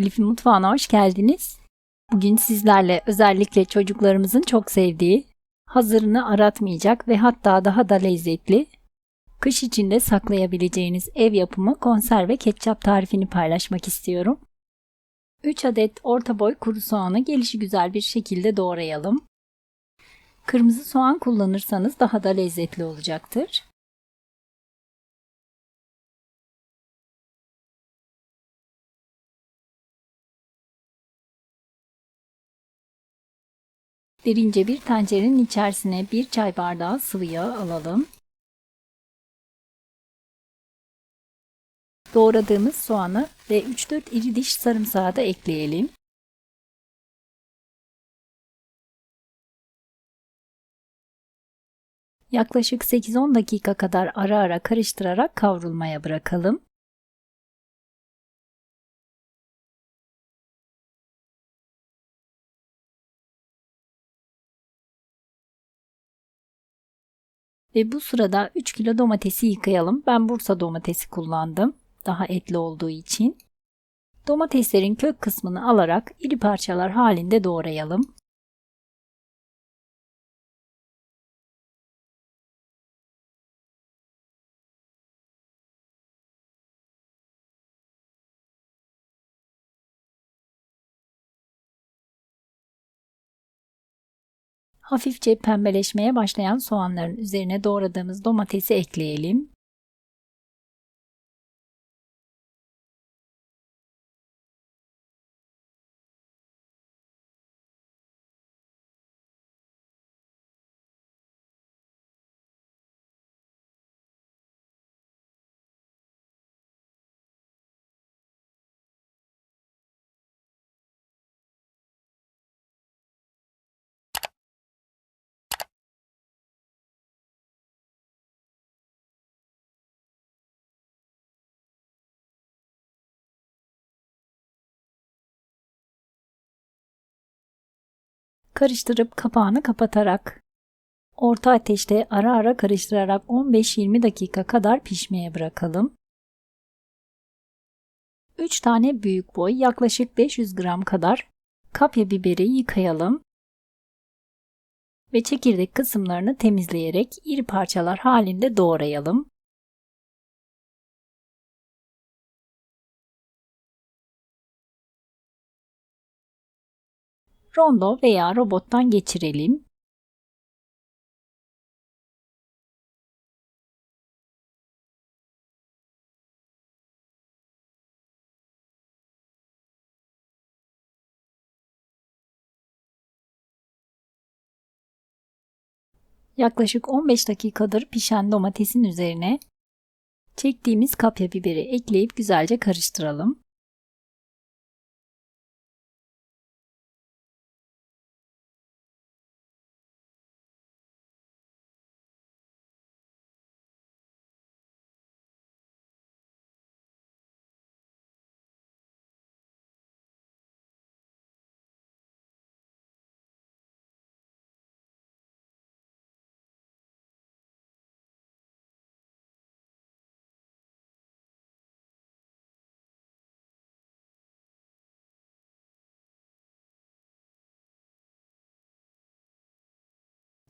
Elif'in mutfağına hoş geldiniz. Bugün sizlerle özellikle çocuklarımızın çok sevdiği, hazırını aratmayacak ve hatta daha da lezzetli, kış içinde saklayabileceğiniz ev yapımı konserve ketçap tarifini paylaşmak istiyorum. 3 adet orta boy kuru soğanı gelişi güzel bir şekilde doğrayalım. Kırmızı soğan kullanırsanız daha da lezzetli olacaktır. Derince bir tencerenin içerisine bir çay bardağı sıvı yağ alalım. Doğradığımız soğanı ve 3-4 iri diş sarımsağı da ekleyelim. Yaklaşık 8-10 dakika kadar ara ara karıştırarak kavrulmaya bırakalım. Ve bu sırada 3 kilo domatesi yıkayalım. Ben Bursa domatesi kullandım. Daha etli olduğu için. Domateslerin kök kısmını alarak iri parçalar halinde doğrayalım. Hafifçe pembeleşmeye başlayan soğanların üzerine doğradığımız domatesi ekleyelim. Karıştırıp kapağını kapatarak orta ateşte ara ara karıştırarak 15-20 dakika kadar pişmeye bırakalım. 3 tane büyük boy yaklaşık 500 gram kadar kapya biberi yıkayalım ve çekirdek kısımlarını temizleyerek iri parçalar halinde doğrayalım. Rondo veya robottan geçirelim. Yaklaşık 15 dakikadır pişen domatesin üzerine çektiğimiz kapya biberi ekleyip güzelce karıştıralım.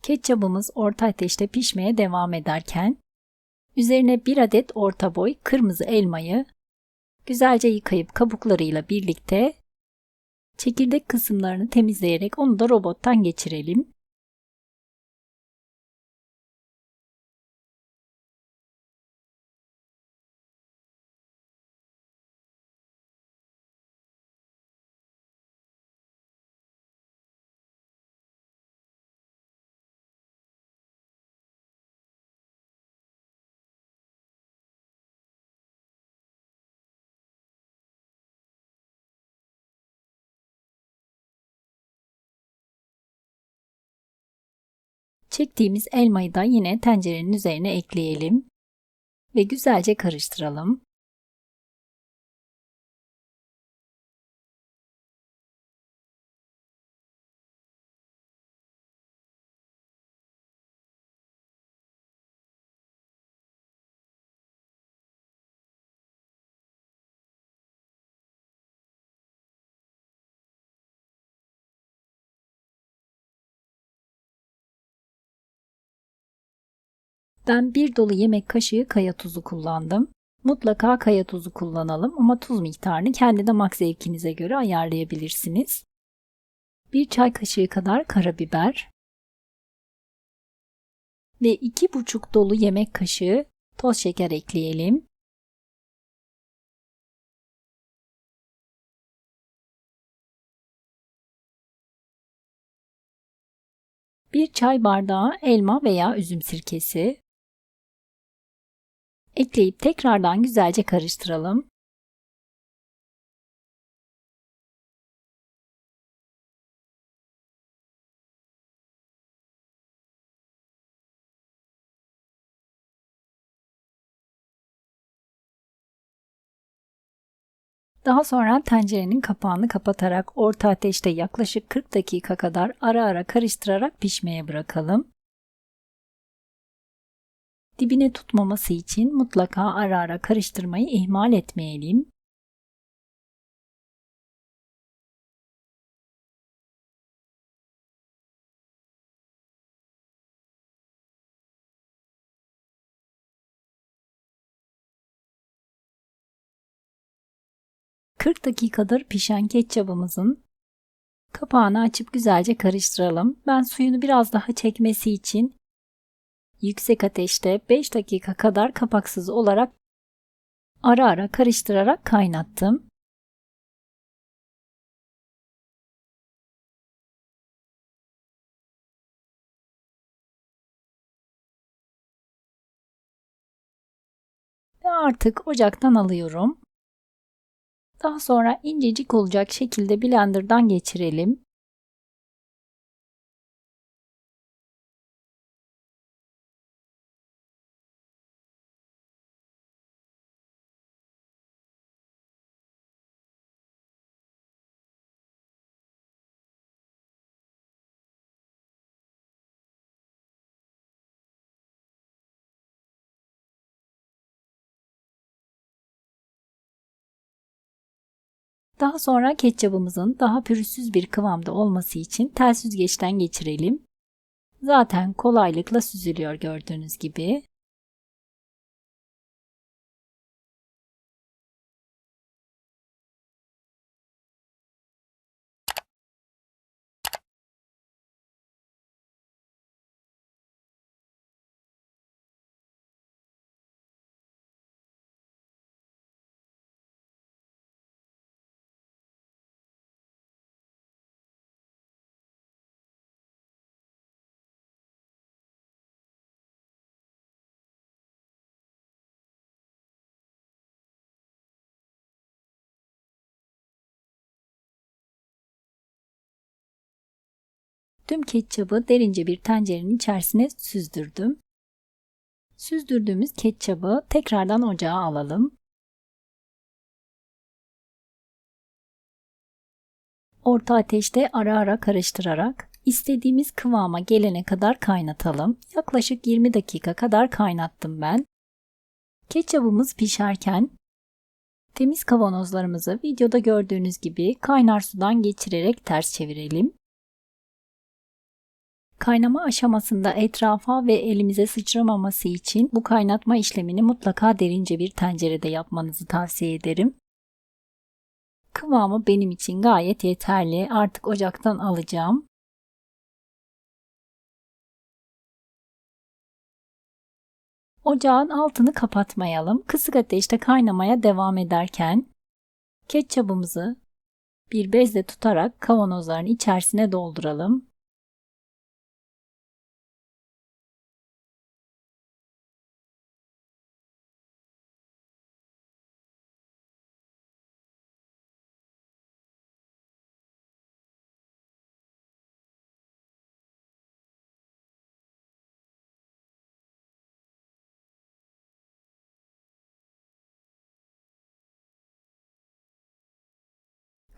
Ketçabımız orta ateşte pişmeye devam ederken üzerine bir adet orta boy kırmızı elmayı güzelce yıkayıp kabuklarıyla birlikte çekirdek kısımlarını temizleyerek onu da robottan geçirelim. Çektiğimiz elmayı da yine tencerenin üzerine ekleyelim ve güzelce karıştıralım. Ben bir dolu yemek kaşığı kaya tuzu kullandım. Mutlaka kaya tuzu kullanalım ama tuz miktarını kendi damak zevkinize göre ayarlayabilirsiniz. Bir çay kaşığı kadar karabiber ve iki buçuk dolu yemek kaşığı toz şeker ekleyelim. Bir çay bardağı elma veya üzüm sirkesi. Ekleyip tekrardan güzelce karıştıralım. Daha sonra tencerenin kapağını kapatarak orta ateşte yaklaşık 40 dakika kadar ara ara karıştırarak pişmeye bırakalım. Dibine tutmaması için mutlaka ara ara karıştırmayı ihmal etmeyelim. ...40 dakikadır pişen ketçabımızın kapağını açıp güzelce karıştıralım. Ben suyunu biraz daha çekmesi için yüksek ateşte 5 dakika kadar kapaksız olarak ara ara karıştırarak kaynattım. Ve artık ocaktan alıyorum. Daha sonra incecik olacak şekilde blenderdan geçirelim. Daha sonra ketçabımızın daha pürüzsüz bir kıvamda olması için tel süzgeçten geçirelim. Zaten kolaylıkla süzülüyor gördüğünüz gibi. Tüm ketçabı derince bir tencerenin içerisine süzdürdüm. Süzdürdüğümüz ketçabı tekrardan ocağa alalım. Orta ateşte ara ara karıştırarak istediğimiz kıvama gelene kadar kaynatalım. Yaklaşık 20 dakika kadar kaynattım ben. Ketçabımız pişerken temiz kavanozlarımızı videoda gördüğünüz gibi kaynar sudan geçirerek ters çevirelim. Kaynama aşamasında etrafa ve elimize sıçramaması için bu kaynatma işlemini mutlaka derince bir tencerede yapmanızı tavsiye ederim. Kıvamı benim için gayet yeterli. Artık ocaktan alacağım. Ocağın altını kapatmayalım. Kısık ateşte kaynamaya devam ederken ketçabımızı bir bezle tutarak kavanozların içerisine dolduralım.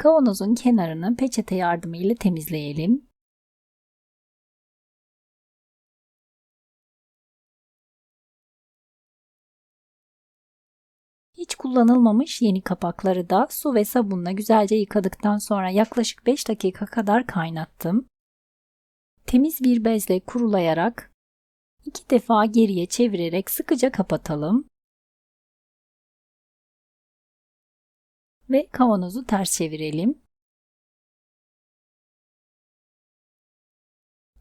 Kavanozun kenarını peçete yardımıyla temizleyelim. Hiç kullanılmamış yeni kapakları da su ve sabunla güzelce yıkadıktan sonra yaklaşık 5 dakika kadar kaynattım. Temiz bir bezle kurulayarak İki defa geriye çevirerek sıkıca kapatalım. Ve kavanozu ters çevirelim.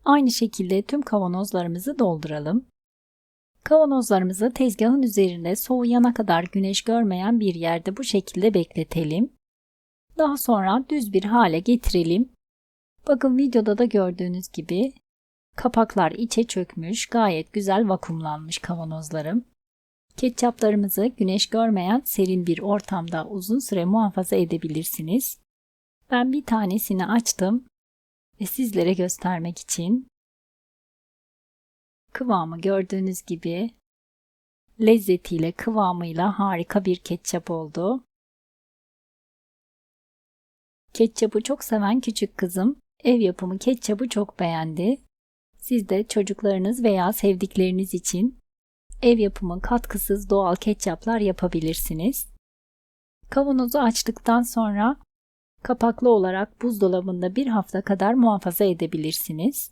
Aynı şekilde tüm kavanozlarımızı dolduralım. Kavanozlarımızı tezgahın üzerinde soğuyana kadar güneş görmeyen bir yerde bu şekilde bekletelim. Daha sonra düz bir hale getirelim. Bakın videoda da gördüğünüz gibi kapaklar içe çökmüş, gayet güzel vakumlanmış kavanozlarım. Ketçaplarımızı güneş görmeyen serin bir ortamda uzun süre muhafaza edebilirsiniz. Ben bir tanesini açtım ve sizlere göstermek için kıvamı gördüğünüz gibi lezzetiyle kıvamıyla harika bir ketçap oldu. Ketçapı çok seven küçük kızım ev yapımı ketçapı çok beğendi. Siz de çocuklarınız veya sevdikleriniz için ev yapımı katkısız doğal ketçaplar yapabilirsiniz. Kavanozu açtıktan sonra kapaklı olarak buzdolabında bir hafta kadar muhafaza edebilirsiniz.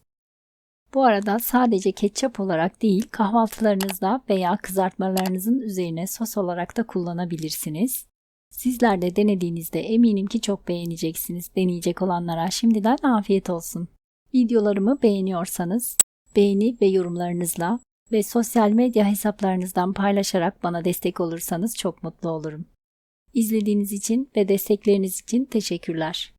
Bu arada sadece ketçap olarak değil kahvaltılarınızda veya kızartmalarınızın üzerine sos olarak da kullanabilirsiniz. Sizler de denediğinizde eminim ki çok beğeneceksiniz. Deneyecek olanlara şimdiden afiyet olsun. Videolarımı beğeniyorsanız beğeni ve yorumlarınızla ve sosyal medya hesaplarınızdan paylaşarak bana destek olursanız çok mutlu olurum. İzlediğiniz için ve destekleriniz için teşekkürler.